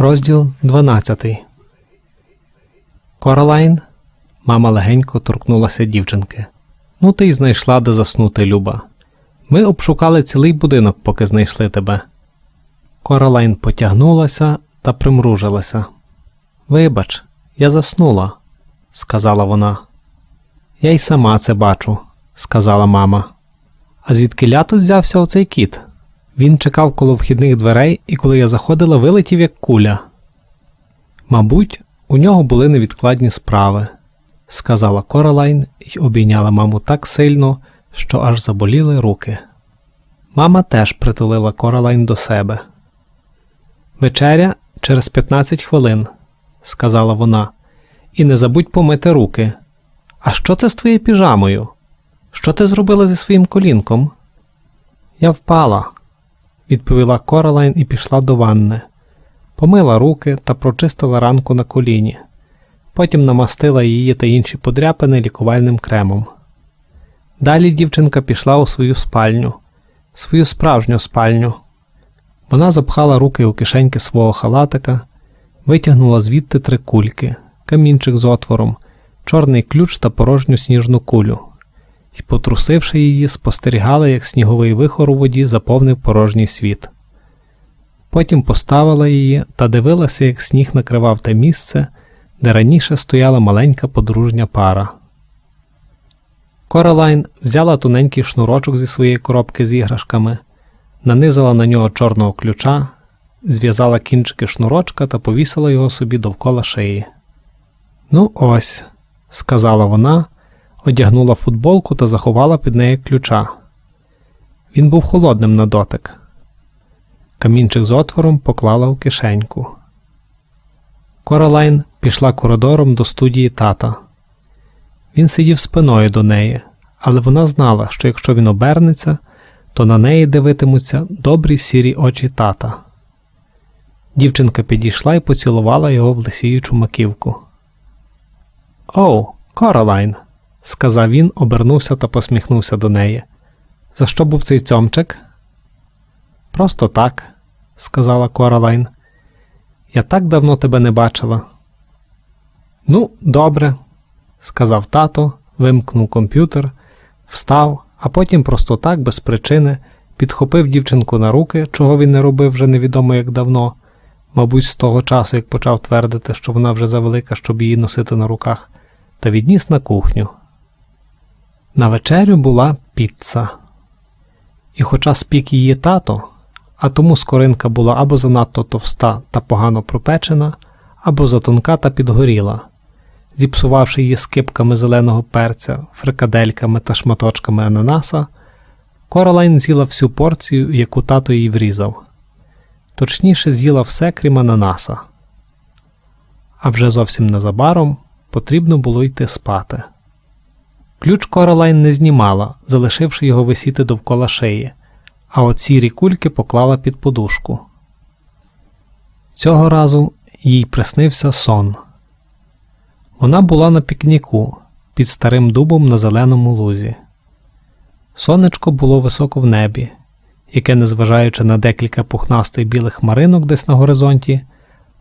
Розділ 12 Коралайн. Мама легенько торкнулася дівчинки. Ну, ти й знайшла, де заснути, Люба. Ми обшукали цілий будинок, поки знайшли тебе. Коралайн потягнулася та примружилася. Вибач, я заснула, сказала вона. Я й сама це бачу, сказала мама. А звідки тут взявся оцей кіт? Він чекав коло вхідних дверей, і коли я заходила, вилетів як куля. Мабуть, у нього були невідкладні справи, сказала Коралайн і обійняла маму так сильно, що аж заболіли руки. Мама теж притулила Коралайн до себе. Вечеря через 15 хвилин, сказала вона, і не забудь помити руки. А що це з твоєю піжамою? Що ти зробила зі своїм колінком? Я впала, відповіла Коралайн і пішла до ванни, помила руки та прочистила ранку на коліні, потім намастила її та інші подряпини лікувальним кремом. Далі дівчинка пішла у свою спальню, свою справжню спальню. Вона запхала руки у кишеньки свого халатика, витягнула звідти три кульки, камінчик з отвором, чорний ключ та порожню сніжну кулю і, потрусивши її, спостерігала, як сніговий вихор у воді заповнив порожній світ. Потім поставила її та дивилася, як сніг накривав те місце, де раніше стояла маленька подружня пара. Коралайн взяла тоненький шнурочок зі своєї коробки з іграшками, нанизала на нього чорного ключа, зв'язала кінчики шнурочка та повісила його собі довкола шиї. Ну, ось, сказала вона, одягнула футболку та заховала під неї ключа. Він був холодним на дотик. Камінчик з отвором поклала у кишеньку. Коралайн пішла коридором до студії тата. Він сидів спиною до неї, але вона знала, що якщо він обернеться, то на неї дивитимуться добрі сірі очі тата. Дівчинка підійшла і поцілувала його в лисіючу маківку. Оу, Коралайн, сказав він, обернувся та посміхнувся до неї. За що був цей цьомчик? Просто так, сказала Коралайн. Я так давно тебе не бачила. Ну, добре, сказав тато, вимкнув комп'ютер, встав, а потім просто так, без причини, підхопив дівчинку на руки, чого він не робив вже невідомо як давно, мабуть, з того часу, як почав твердити, що вона вже завелика, щоб її носити на руках, та відніс на кухню. На вечерю була піца. І хоча спік її тато, а тому скоринка була або занадто товста та погано пропечена, або затонка та підгоріла, зіпсувавши її скипками зеленого перця, фрикадельками та шматочками ананаса, Королайн з'їла всю порцію, яку тато їй врізав, точніше, з'їла все крім ананаса. А вже зовсім незабаром потрібно було йти спати. Ключ Королайн не знімала, залишивши його висіти довкола шиї, а от сірі кульки поклала під подушку. Цього разу їй приснився сон. Вона була на пікніку під старим дубом на зеленому лузі. Сонечко було високо в небі, яке, незважаючи на декілька пухнастих білих хмаринок десь на горизонті,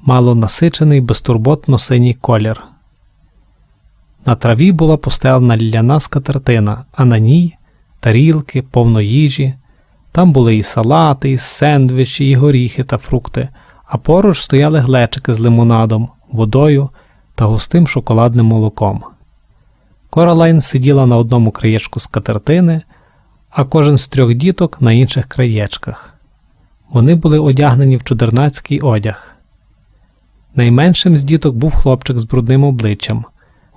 мало насичений безтурботно синій колір. На траві була постелена ляна скатертина, а на ній тарілки, повно їжі. Там були і салати, і сендвічі, і горіхи та фрукти, а поруч стояли глечики з лимонадом, водою та густим шоколадним молоком. Коралайн сиділа на одному краєчку скатертини, а кожен з трьох діток на інших краєчках. Вони були одягнені в чудернацький одяг. Найменшим з діток був хлопчик з брудним обличчям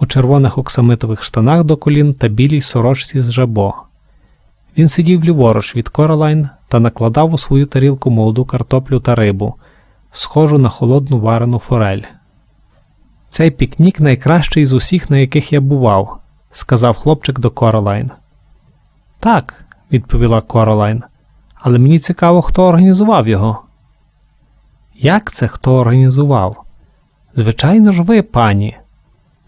у червоних оксамитових штанах до колін та білій сорочці з жабо. Він сидів ліворуч від Королайн та накладав у свою тарілку молоду картоплю та рибу, схожу на холодну варену форель. Цей пікнік найкращий з усіх, на яких я бував, сказав хлопчик до Королайн. Так, відповіла Королайн, але мені цікаво, хто організував його. Як це хто організував? Звичайно ж, ви, пані,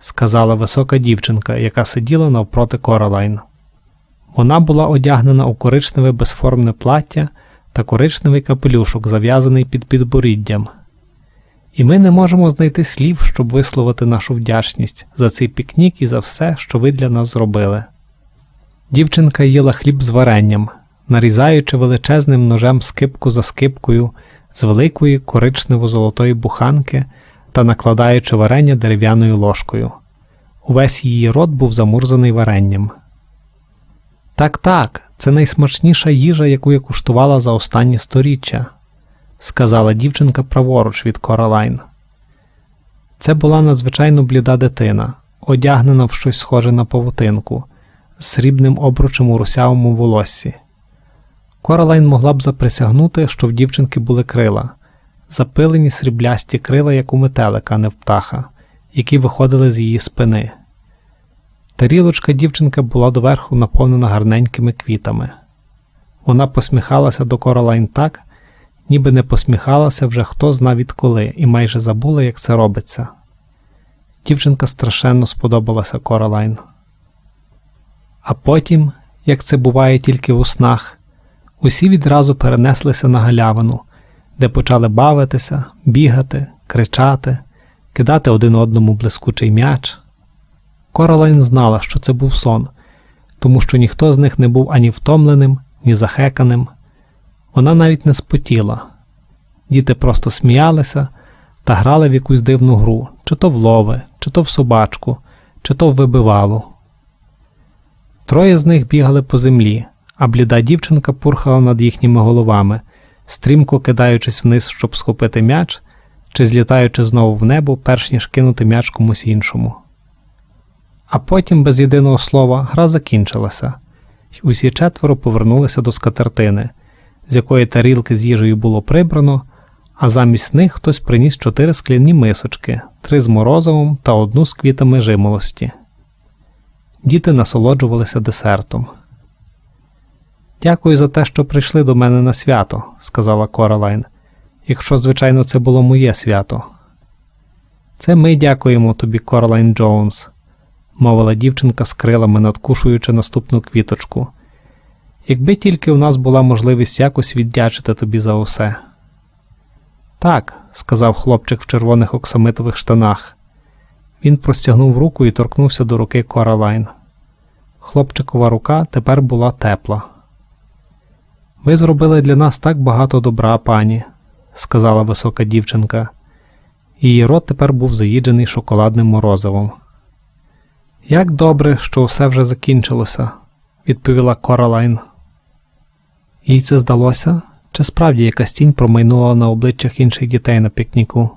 сказала висока дівчинка, яка сиділа навпроти Королайн. Вона була одягнена у коричневе безформне плаття та коричневий капелюшок, зав'язаний під підборіддям. І ми не можемо знайти слів, щоб висловити нашу вдячність за цей пікнік і за все, що ви для нас зробили. Дівчинка їла хліб з варенням, нарізаючи величезним ножем скипку за скипкою з великої коричнево-золотої буханки та накладаючи варення дерев'яною ложкою. Увесь її рот був замурзаний варенням. Так, так, це найсмачніша їжа, яку я куштувала за останні сторіччя, сказала дівчинка праворуч від Коралайн. Це була надзвичайно бліда дитина, одягнена в щось схоже на павутинку, з срібним обручем у русявому волоссі. Коралайн могла б заприсягнути, що в дівчинки були крила, запилені сріблясті крила, як у метелика, а не в птаха, які виходили з її спини. Тарілочка дівчинка була доверху наповнена гарненькими квітами. Вона посміхалася до Коралайн так, ніби не посміхалася вже хто зна відколи, і майже забула, як це робиться. Дівчинка страшенно сподобалася Коралайн. А потім, як це буває тільки в снах, усі відразу перенеслися на галявину, де почали бавитися, бігати, кричати, кидати один одному блискучий м'яч. Коралайн знала, що це був сон, тому що ніхто з них не був ані втомленим, ні захеканим. Вона навіть не спотіла. Діти просто сміялися та грали в якусь дивну гру, чи то в лови, чи то в собачку, чи то в вибивалу. Троє з них бігали по землі, а бліда дівчинка пурхала над їхніми головами, стрімко кидаючись вниз, щоб схопити м'яч, чи злітаючи знову в небо, перш ніж кинути м'яч комусь іншому. А потім, без єдиного слова, гра закінчилася, й усі четверо повернулися до скатертини, з якої тарілки з їжею було прибрано, а замість них хтось приніс чотири скляні мисочки, три з морозивом та одну з квітами жимолості. Діти насолоджувалися десертом. Дякую за те, що прийшли до мене на свято, сказала Коралайн, якщо, звичайно, це було моє свято. Це ми дякуємо тобі, Коралайн Джонс, мовила дівчинка з крилами, надкушуючи наступну квіточку. Якби тільки у нас була можливість якось віддячити тобі за усе. Так, сказав хлопчик в червоних оксамитових штанах. Він простягнув руку і торкнувся до руки Коралайн. Хлопчикова рука тепер була тепла. Ви зробили для нас так багато добра, пані, сказала висока дівчинка. Її рот тепер був заїджений шоколадним морозивом. Як добре, що все вже закінчилося, відповіла Королайн. Їй це здалося, чи справді якась тінь промайнула на обличчях інших дітей на пікніку.